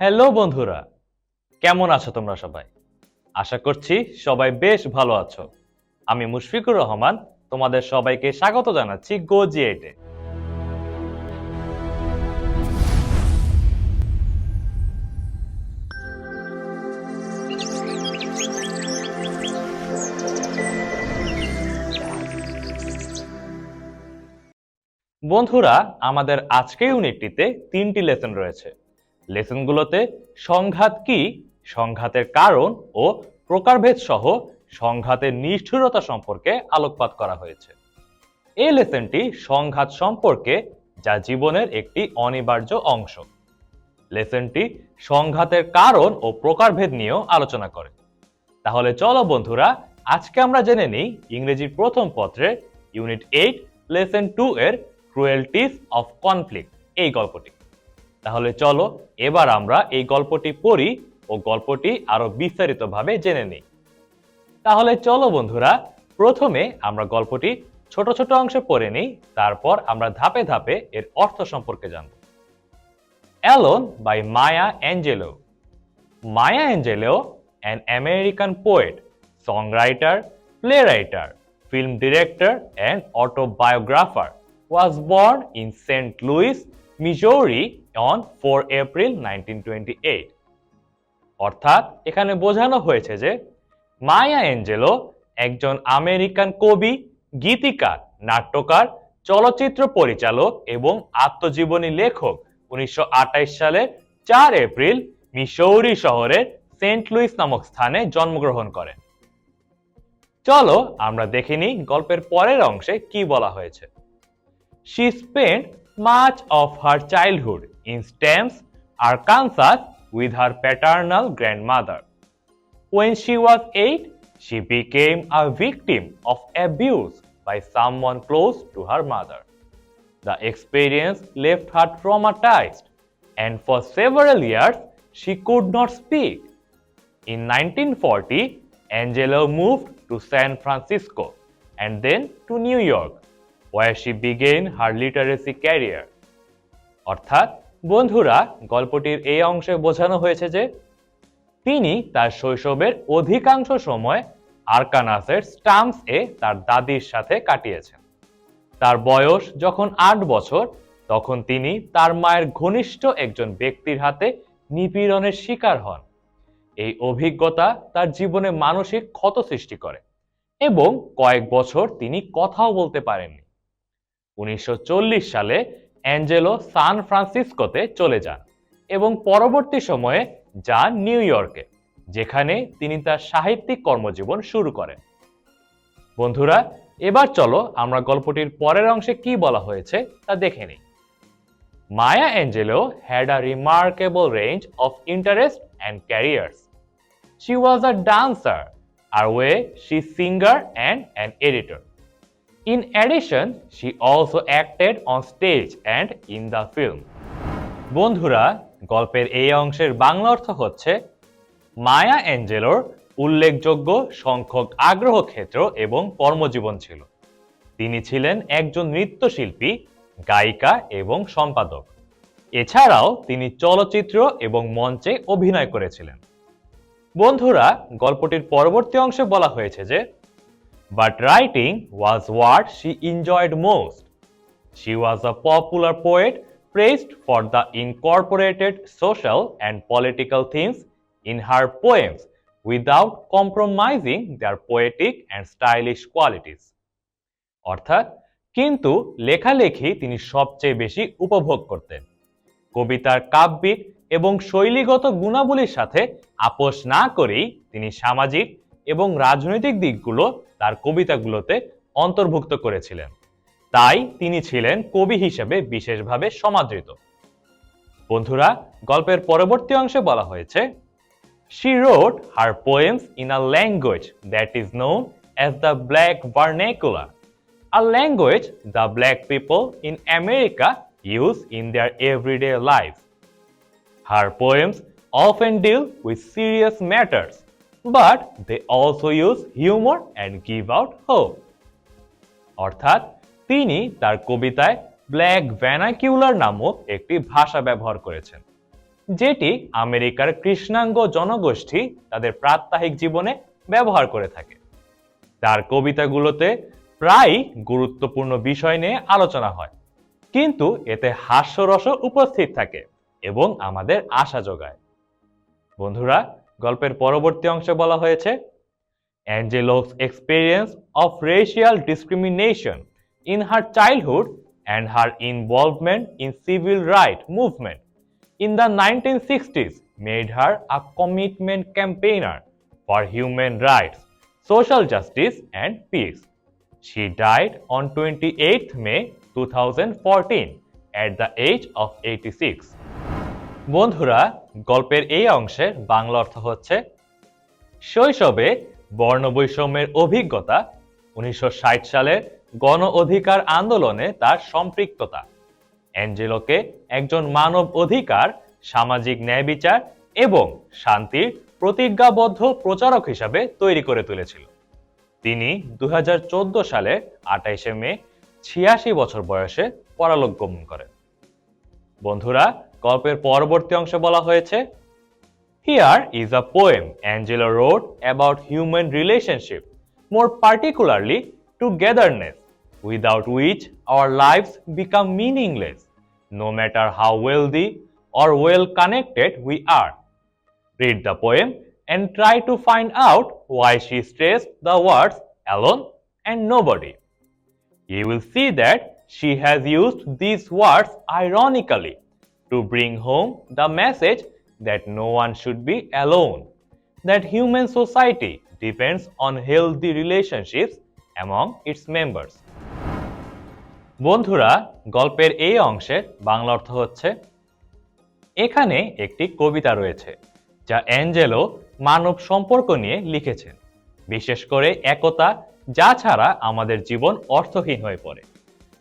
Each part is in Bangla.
হ্যালো বন্ধুরা, কেমন আছো তোমরা সবাই? আশা করছি সবাই বেশ ভালো আছো। আমি মুশফিকুর রহমান, তোমাদের সবাইকে স্বাগত জানাচ্ছি গো জিএটে বন্ধুরা, আমাদের আজকের ইউনিটটিতে তিনটি লেসন রয়েছে। লেসনগুলোতে সংঘাত কি, সংঘাতের কারণ ও প্রকারভেদ সহ সংঘাতের নিষ্ঠুরতা সম্পর্কে আলোকপাত করা হয়েছে। এই লেসনটি সংঘাত সম্পর্কে যা জীবনের একটি অনিবার্য অংশ। লেসনটি সংঘাতের কারণ ও প্রকারভেদ নিয়েও আলোচনা করে। তাহলে চলো বন্ধুরা, আজকে আমরা জেনে নিই ইংরেজির প্রথম পত্রে ইউনিট এইট, লেসন টু এর ক্রুয়েলটিস অফ কনফ্লিক্ট এই গল্পটি। তাহলে চলো এবার আমরা এই গল্পটি পড়ি ও গল্পটি আরও বিস্তারিতভাবে জেনে নিই তাহলে চলো বন্ধুরা প্রথমে আমরা গল্পটি ছোট ছোট অংশে পড়ে নিই তারপর আমরা ধাপে ধাপে এর অর্থ সম্পর্কে জানব alone by Maya Angelou Maya Angelou an American poet, songwriter, playwright, film director, and autobiographer, was born in St. Louis, Missouri on 4 April 1928. অর্থাৎ এখানে বোঝানো হয়েছে যে মায়া অ্যাঞ্জেলো একজন আমেরিকান কবি, গীতিকার, নাট্যকার, চলচ্চিত্র পরিচালক এবং আত্মজীবনী লেখক উনিশশো সালের চার এপ্রিল মিসৌরি শহরের সেন্ট লুইস নামক স্থানে জন্মগ্রহণ করেন চলো আমরা দেখে নিই গল্পের পরের অংশে কি বলা হয়েছে she spent much of her childhood in Stamps, Arkansas with her paternal grandmother. When she was eight, she became a victim of abuse by someone close to her mother. The experience left her traumatized, and for several years, she could not speak. In 1940, Angelo moved to San Francisco and then to New York, where she began her literacy career. অর্থাৎ, বন্ধুরা, গল্পটির এই অংশে বোঝানো হয়েছে যে তিনি তার শৈশবের অধিকাংশ সময় আরকানাসের স্টাম্পস এ তার দাদির সাথে কাটিয়েছেন। তার বয়স যখন আট বছর, তখন তিনি তার মায়ের ঘনিষ্ঠ একজন ব্যক্তির হাতে নিপীড়নের শিকার হন। এই অভিজ্ঞতা তার জীবনে মানসিক ক্ষত সৃষ্টি করে এবং কয়েক বছর তিনি কথাও বলতে পারেননি। উনিশশো চল্লিশ সালে অ্যাঞ্জেলো সান ফ্রান্সিসকোতে চলে যান এবং পরবর্তী সময়ে যান নিউ ইয়র্কে যেখানে তিনি তার সাহিত্যিক কর্মজীবন শুরু করেন বন্ধুরা এবার চলো আমরা গল্পটির পরের অংশে কি বলা হয়েছে তা দেখে নিই Maya Angelou had a remarkable range of interests and careers. She was a dancer, her way she singer and an editor. In addition, she also acted on stage and in the film. বন্ধুরা গল্পের এই অংশের বাংলা অর্থ হচ্ছে মায়া অ্যাঞ্জেলোর উল্লেখযোগ্য সংখ্যক আগ্রহ ক্ষেত্র এবং কর্মজীবন ছিল। তিনি ছিলেন একজন নৃত্যশিল্পী গায়িকা এবং সম্পাদক। এছাড়াও তিনি চলচ্চিত্র এবং মঞ্চে অভিনয় করেছিলেন। বন্ধুরা গল্পটির পরবর্তী অংশে বলা হয়েছে যে but writing was what she enjoyed most she was a popular poet praised for the incorporated social and political themes in her poems without compromising their poetic and stylish qualities. অর্থাৎ কিন্তু লেখালেখি তিনি সবচেয়ে বেশি উপভোগ করতেন কবিতার কাব্যিক এবং শৈলীগত গুণাবলীর সাথে আপোষ না করেই তিনি সামাজিক এবং রাজনৈতিক দিকগুলো তার কবিতাগুলোতে অন্তর্ভুক্ত করেছিলেন। তাই তিনি ছিলেন কবি হিসেবে বিশেষভাবে সমাদৃত। বন্ধুরা, গল্পের পরবর্তী অংশে বলা হয়েছে she wrote her poems in a language that is known as the black vernacular a language the black people in America use in their everyday life her poems of and deal with serious matters but they also use humor and give out hope. অর্থাৎ তিনি তার কবিতায় ব্ল্যাক ভ্যানাকিউলার নামক একটি ভাষা ব্যবহার করেছেন, যেটি আমেরিকার কৃষ্ণাঙ্গ জনগোষ্ঠী তাদের প্রাত্যহিক জীবনে ব্যবহার করে থাকে তার কবিতাগুলোতে প্রায়ই গুরুত্বপূর্ণ বিষয় নিয়ে আলোচনা হয়, কিন্তু এতে হাস্যরসও উপস্থিত থাকে এবং আমাদের আশা যোগায় বন্ধুরা গল্পের পরবর্তী অংশে বলা হয়েছে Angelou's experience of racial discrimination in her childhood and her involvement in civil right movement in the nineteen sixties made her a commitment campaigner for human rights social justice and peace she died on twenty eight May two thousand fourteen at the age of eighty six বন্ধুরা, গল্পের এই অংশের বাংলা অর্থ হচ্ছে শৈশবে বর্ণবৈষম্যের অভিজ্ঞতা, উনিশশো সালের গণ অধিকার আন্দোলনে তার সম্পৃক্ততা। অ্যাঞ্জেলোকে একজন মানব অধিকার, সামাজিক ন্যায় বিচার এবং শান্তির প্রতিজ্ঞাবদ্ধ প্রচারক হিসাবে তৈরি করে তুলেছিল। তিনি দু সালের আঠাইশে মে ছিয়াশি বছর বয়সে পরলোক গমন করেন। বন্ধুরা গল্পের পরবর্তী অংশে বলা হয়েছে Here is a poem Angelo wrote about human relationship, more particularly togetherness, without which our lives become meaningless, no matter how wealthy or well connected we are. Read the poem and try to find out why she stressed the words alone and nobody. You will see that she has used these words ironically to bring home the message that no one should be alone, that human society depends on healthy relationships among its members. বন্ধুরা গল্পের এই অংশের বাংলা অর্থ হচ্ছে এখানে একটি কবিতা রয়েছে যা অ্যাঞ্জেলো মানব সম্পর্ক নিয়ে লিখেছেন বিশেষ করে একতা যা ছাড়া আমাদের জীবন অর্থহীন হয়ে পড়ে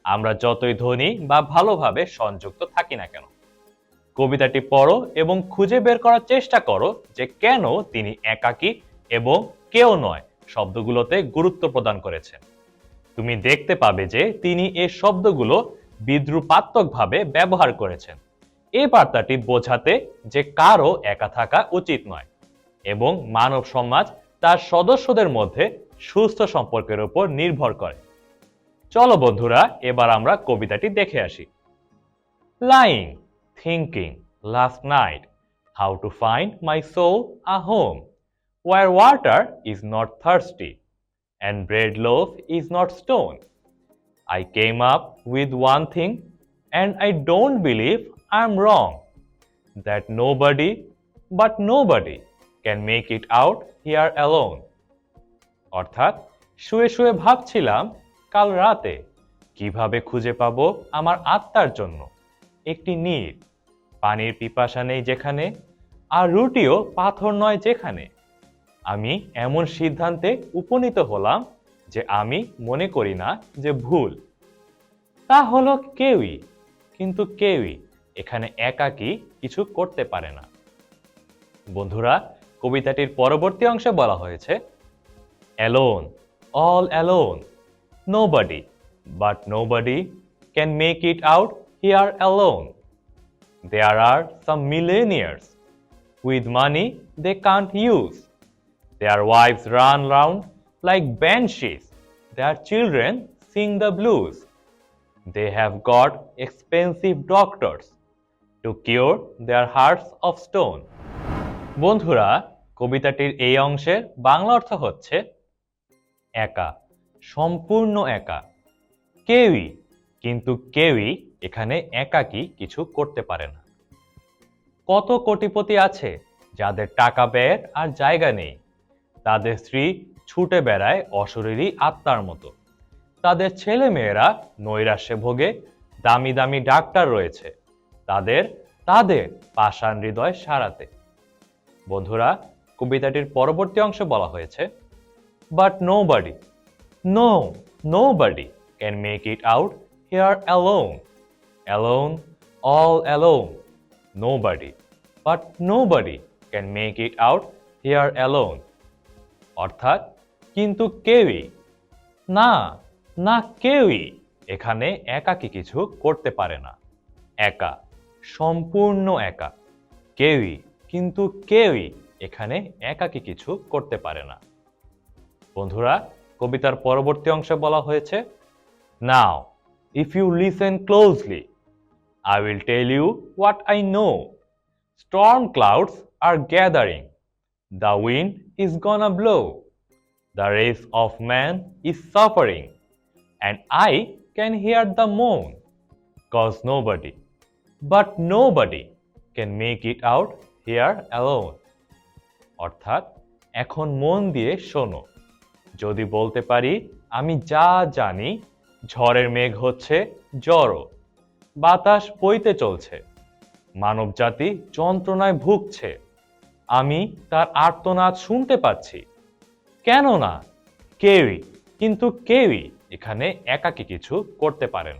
আমরা যতই ধনী বা ভালোভাবে সংযুক্ত থাকি না কেন কবিতাটি পড়ো এবং খুঁজে বের করার চেষ্টা করো যে কেন তিনি একাকী এবং কেউ নয় শব্দগুলোতে গুরুত্ব প্রদান করেছেন। তুমি দেখতে পাবে যে তিনি এ শব্দগুলো বিদ্রুপাত্মকভাবে ব্যবহার করেছেন। এই বার্তাটি বোঝাতে যে কারও একা থাকা উচিত নয় এবং মানব সমাজ তার সদস্যদের মধ্যে সুস্থ সম্পর্কের উপর নির্ভর করে। চলো বন্ধুরা, এবার আমরা কবিতাটি দেখে আসি। Lying thinking last night how to find my soul a home where water is not thirsty and bread loaf is not stone. I came up with one thing and I don't believe I'm wrong that nobody but nobody can make it out here alone. অর্থাৎ শুয়ে শুয়ে ভাবছিলাম কাল রাতে কীভাবে খুঁজে পাবো আমার আত্মার জন্য একটি নীর পানির পিপাসা নেই যেখানে, আর রুটিও পাথর নয় যেখানে। আমি এমন সিদ্ধান্তে উপনীত হলাম যে আমি মনে করি না যে ভুল। তা হলো কেউই, কিন্তু কেউই এখানে একাকী কিছু করতে পারে না। বন্ধুরা, কবিতাটির পরবর্তী অংশে বলা হয়েছে alone all alone nobody but nobody can make it out here alone There are some millionaires. With money they can't use. Their wives run round like banshees. Their children sing the blues. They have got expensive doctors to cure their hearts of stone. বন্ধুরা কবিতাটির এই অংশের বাংলা অর্থ হচ্ছে একা সম্পূর্ণ একা কেউই কিন্তু কেউই এখানে একাকী কিছু করতে পারে না। কত কোটিপতি আছে যাদের টাকা ব্যয়ের আর জায়গা নেই? তাদের স্ত্রী ছুটে বেড়ায় অশরীরী আত্মার মতো। তাদের ছেলে মেয়েরা নৈরাশ্যে ভোগে, দামি দামি ডাক্তার রয়েছে। তাদের তাদের পাষাণ হৃদয় সারাতে। বন্ধুরা, কবিতাটির পরবর্তী অংশে বলা হয়েছে but nobody no nobody can make it out here alone alone, all alone. Nobody, but nobody can make it out here alone. অর্থাৎ কিন্তু কেউই না না কেউই এখানে একাকী কিছু করতে পারে না। একা সম্পূর্ণ একা। কেউই কিন্তু কেউই এখানে একাকী কিছু করতে পারে না। বন্ধুরা কবিতার পরবর্তী অংশে বলা হয়েছে নাও if you listen closely I will tell you what I know Sturm clouds are gathering the wind is গনা blow the race of man is suffering and I can hear the moan. Cause nobody, but nobody can make it out here alone. অর্থাৎ এখন মন দিয়ে শোনো। যদি বলতে পারি আমি যা জানি ঝড়ের মেঘ হচ্ছে জড়ো বাতাস বইতে চলছে। মানবজাতি যন্ত্রণায় ভুগছে। আমি তার আর্তনাদ শুনতে পাচ্ছি। কেন না? কেউই, কিন্তু কেউই এখানে একাকী কিছু করতে পারেন।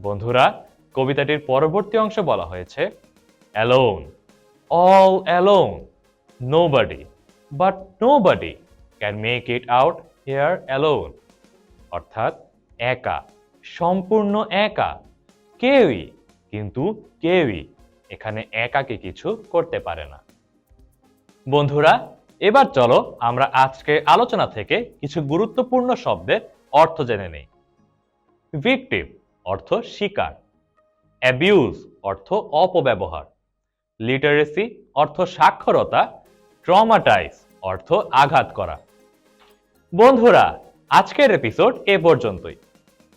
বন্ধুরা, কবিতাটির পরবর্তী অংশে বলা হয়েছে, alone, all alone, nobody, but nobody can make it out here alone. অর্থাৎ একা, সম্পূর্ণ একা। কেউই, কিন্তু কেউই এখানে একাকে কিছু করতে পারে না। বন্ধুরা, এবার চলো আমরা আজকে আলোচনা থেকে কিছু গুরুত্বপূর্ণ শব্দের অর্থ জেনে নেই। ভিকটিম অর্থ শিকার অ্যাবিউজ অর্থ অপব্যবহার লিটারেসি অর্থ সাক্ষরতা ট্রমাটাইজ অর্থ আঘাত করা। বন্ধুরা, আজকের এপিসোড এ পর্যন্তই।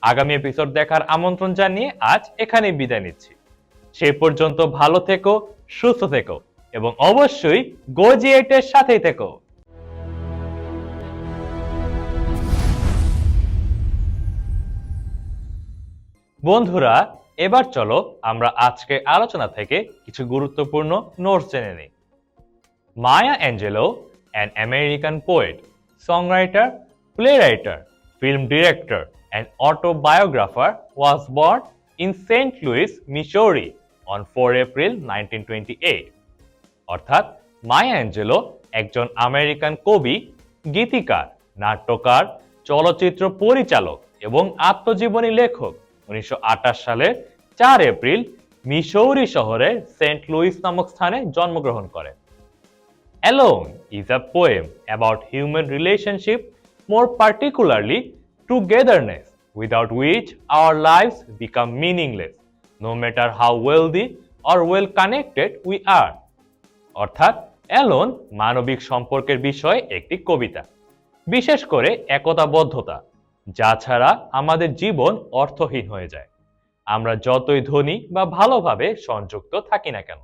আগামী এপিসোড দেখার আমন্ত্রণ জানিয়ে আজ এখানে বিদায় নিচ্ছি। সে পর্যন্ত ভালো থেকো সুস্থ থেকো এবং অবশ্যই গোজিয়েটের সাথেই থেকো। বন্ধুরা এবার চলো আমরা আজকে আলোচনা থেকে কিছু গুরুত্বপূর্ণ নোটস জেনে নিই। Maya Angelou an American poet songwriter play writer film director, and autobiographer, was born in St. Louis, Missouri on 4 April 1928. অর্থাৎ মায়া অ্যাঞ্জেলো একজন আমেরিকান কবি গীতিকার নাট্যকার চলচ্চিত্র পরিচালক এবং আত্মজীবনী লেখক উনিশশো আটাশ সালের চার এপ্রিল মিসৌরি শহরের সেন্ট লুইস নামক স্থানে জন্মগ্রহণ করেন Alone is a poem about human relationship, more particularly togetherness, without which our lives become meaningless, no matter how wealthy or well connected we are. অর্থাৎ অ্যালোন মানবিক সম্পর্কের বিষয়ে একটি কবিতা বিশেষ করে একতাবদ্ধতা যা ছাড়া আমাদের জীবন অর্থহীন হয়ে যায় আমরা যতই ধনী বা ভালোভাবে সংযুক্ত থাকি না কেন